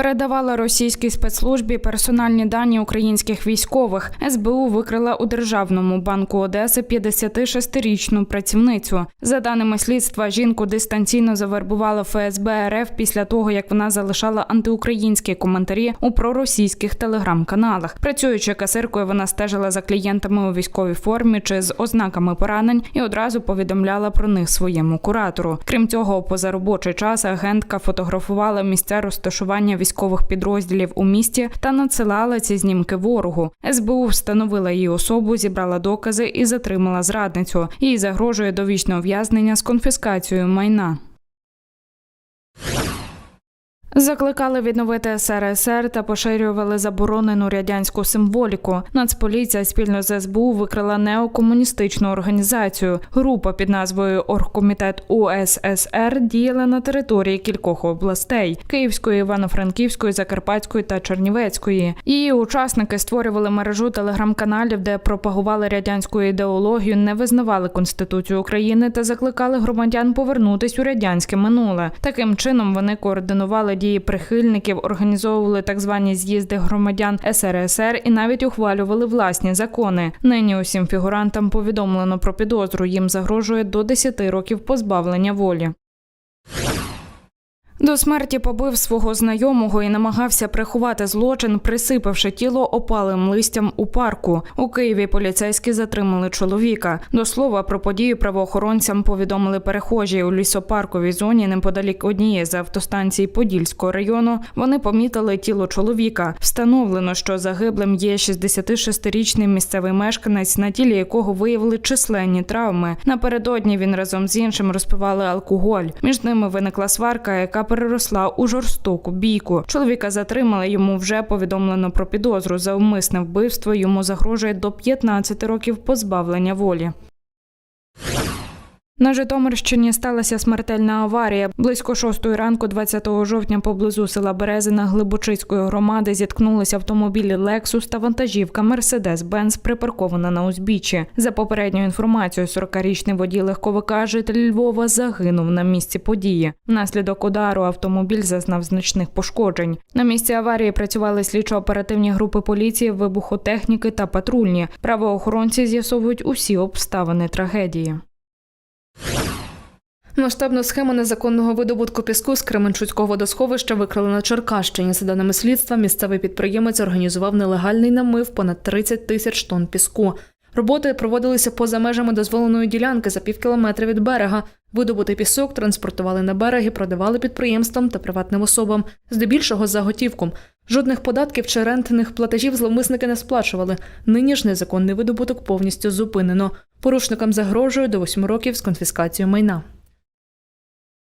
Передавала російській спецслужбі персональні дані українських військових. СБУ викрила у державному банку Одеси 56-річну працівницю. За даними слідства, жінку дистанційно завербувала ФСБ РФ після того, як вона залишала антиукраїнські коментарі у проросійських телеграм-каналах. Працюючи касиркою, вона стежила за клієнтами у військовій формі чи з ознаками поранень і одразу повідомляла про них своєму куратору. Крім цього, у позаробочий час агентка фотографувала місця розташування військових підрозділів у місті та надсилала ці знімки ворогу. СБУ встановила її особу, зібрала докази і затримала зрадницю. Їй загрожує довічне ув'язнення з конфіскацією майна. Закликали відновити СРСР та поширювали заборонену радянську символіку. Нацполіція спільно з СБУ викрила неокомуністичну організацію. Група під назвою Оргкомітет УССР діяла на території кількох областей: Київської, Івано-Франківської, Закарпатської та Чернівецької. Її учасники створювали мережу телеграм-каналів, де пропагували радянську ідеологію, не визнавали конституцію України та закликали громадян повернутись у радянське минуле. Таким чином вони координували дії прихильників, організовували так звані з'їзди громадян СРСР і навіть ухвалювали власні закони. Нині усім фігурантам повідомлено про підозру. Їм загрожує до 10 років позбавлення волі. До смерті побив свого знайомого і намагався приховати злочин, присипавши тіло опалим листям у парку. У Києві поліцейські затримали чоловіка. До слова про подію правоохоронцям повідомили перехожі у лісопарковій зоні неподалік однієї з автостанцій Подільського району. Вони помітили тіло чоловіка. Встановлено, що загиблим є 66-річний місцевий мешканець, на тілі якого виявили численні травми. Напередодні він разом з іншим розпивали алкоголь. Між ними виникла сварка, яка переросла у жорстоку бійку. Чоловіка затримали. Йому вже повідомлено про підозру за умисне вбивство. Йому загрожує до 15 років позбавлення волі. На Житомирщині сталася смертельна аварія. Близько шостої ранку, 20 жовтня, поблизу села Березина Глибочицької громади зіткнулися автомобілі Лексус та вантажівка Мерседес-Бенц, припаркована на узбіччі. За попередньою інформацією, 40-річний водій легковика житель Львова загинув на місці події. Внаслідок удару автомобіль зазнав значних пошкоджень. На місці аварії працювали слідчо-оперативні групи поліції, вибухотехніки та патрульні. Правоохоронці з'ясовують усі обставини трагедії. Масштабну схему незаконного видобутку піску з Кременчуцького водосховища викрили на Черкащині. За даними слідства, місцевий підприємець організував нелегальний намив понад 30 тисяч тонн піску. Роботи проводилися поза межами дозволеної ділянки за пів кілометра від берега. Видобутий пісок транспортували на берег і продавали підприємствам та приватним особам, здебільшого за готівку. Жодних податків чи рентних платежів зловмисники не сплачували. Нині ж незаконний видобуток повністю зупинено. Порушникам загрожує до 8 років з конфіскацією майна.